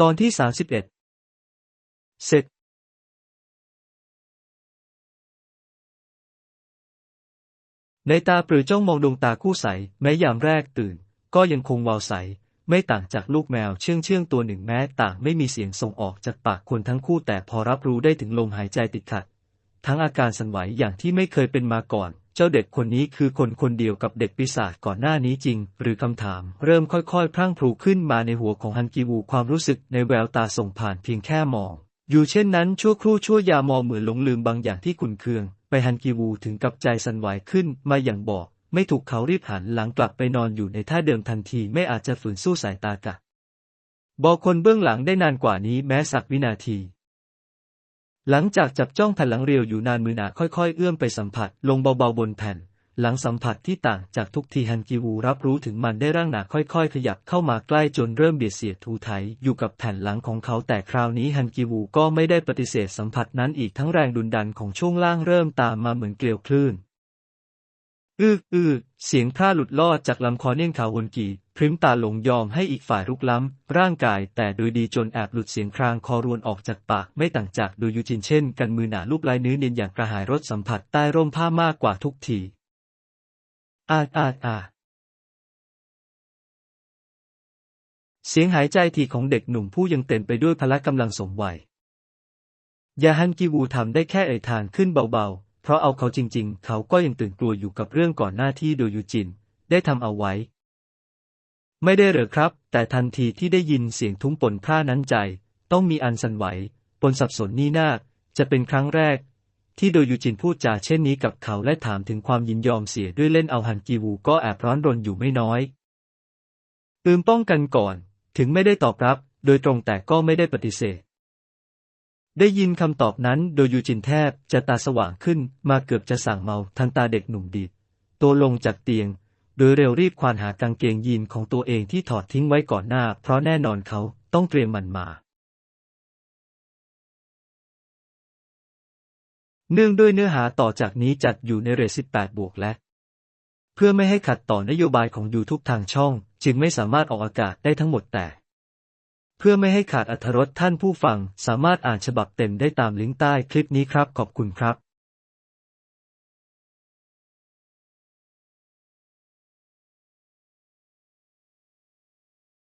ตอนที่สามสิบเอ็ดเสร็จในตาปรือจ้องมองดวงตาคู่ใส แม้ยามแรกตื่น ก็ยังคงวาวใส ไม่ต่างจากลูกแมวเชื่องเชื่องตัวหนึ่งแม้ต่างไม่มีเสียงส่งออกจากปากคนทั้งคู่แต่พอรับรู้ได้ถึงลมหายใจติดขัด ทั้งอาการสั่นไหวอย่างที่ไม่เคยเป็นมาก่อน จ้าเด็กคนนี้คือคนคนเดียวกับเด็กปีศาจก่อนหน้านี้จริง หรือคำถาม เริ่มค่อยๆ พรั่งพรูขึ้นมาในหัวของฮันกิวูความรู้สึกในแววตาส่งผ่านเพียงแค่มอง อยู่เช่นนั้นชั่วครู่ชั่วยามองเหมือนหลงลืมบางอย่างที่ขุนเคือง ไปฮันกิวูถึงกับใจสั่นไหวขึ้นมาอย่างบอก ไม่ถูกเขารีบหันหลังกลับไปนอนอยู่ในท่าเดิมทันทีไม่อาจจะฝืนสู้สายตากะบอกคนเบื้องหลังได้นานกว่านี้แม้สักวินาที หลังจากจับจ้องแผ่นหลังเรียวอยู่นานมือหนาค่อยๆ เอื้อมไปสัมผัสลงเบาๆบนแผ่น หลังสัมผัสที่ต่างจากทุกทีฮันกิวูรับรู้ถึงมันได้ร่างหนาค่อยๆ ขยับเข้ามาใกล้จนเริ่มเบียดเสียดทูไถอยู่กับแผ่นหลังของเขาแต่คราวนี้ฮันกิวูก็ไม่ได้ปฏิเสธสัมผัสนั้นอีกทั้งแรงดุนดันของช่วงล่างเริ่มตามมาเหมือนเกลียวคลื่น อื้ออื้อเสียงพร่าหลุดลอดจากลำคอเนียนขาววนกีพริ้มตาหลงยอมให้อีกฝ่ายรุกล้ำ ร่างกายแต่โดยดีจนแอบหลุดเสียงครางคอรวนออกจากปาก ไม่ต่างจากโดยยูจินเช่นกันมือหนาลูบลายเนื้อเนียนอย่างกระหายรสสัมผัสใต้ร่มผ้ามากกว่าทุกที อาอาอาเสียงหายใจถี่ของเด็กหนุ่มผู้ยังเต็มไปด้วยพละกำลังสมวัยยาฮันกิวูทำได้แค่เอ่ยทานขึ้นเบา เพราะเอาเขาจริงๆ เขาก็ยังตื่นกลัวอยู่กับเรื่องก่อนหน้าที่โดยูจิน ได้ทำเอาไว้ ไม่ได้เหรอครับ แต่ทันทีที่ได้ยินเสียงทุ้มปนพร่านั้นใจ ต้องมีอันสันไหวปนสับสนนี่นาจะเป็นครั้งแรก ที่โดยูจินพูดจาเช่นนี้กับเขาและถามถึงความยินยอมเสียด้วยเล่นเอาฮันกิวูก็แอบร้อนรนอยู่ไม่น้อยอืมป้องกันก่อน ถึงไม่ได้ตอบรับ โดยตรงแต่ก็ไม่ได้ปฏิเสธ ได้ยินคำตอบนั้นโดยยูจินแทบจะตาสว่างขึ้นมาเกือบจะสั่งเมาทันตาเด็กหนุ่มดีดตัวลงจากเตียง โดยเร็วรีบควานหากางเกงยีนของตัวเองที่ถอดทิ้งไว้ก่อนหน้า เพราะแน่นอนเขาต้องเตรียมมันมา เนื่องด้วยเนื้อหาต่อจากนี้จัดอยู่ในเรท18 บวกและ เพื่อไม่ให้ขัดต่อนโยบายของยูทุกทางช่อง จึงไม่สามารถออกอากาศได้ทั้งหมดแต่ เพื่อไม่ให้ขาดอรรถรสท่านผู้ฟังสามารถอ่านฉบับเต็มได้ตามลิงก์ใต้คลิปนี้ครับ ขอบคุณครับ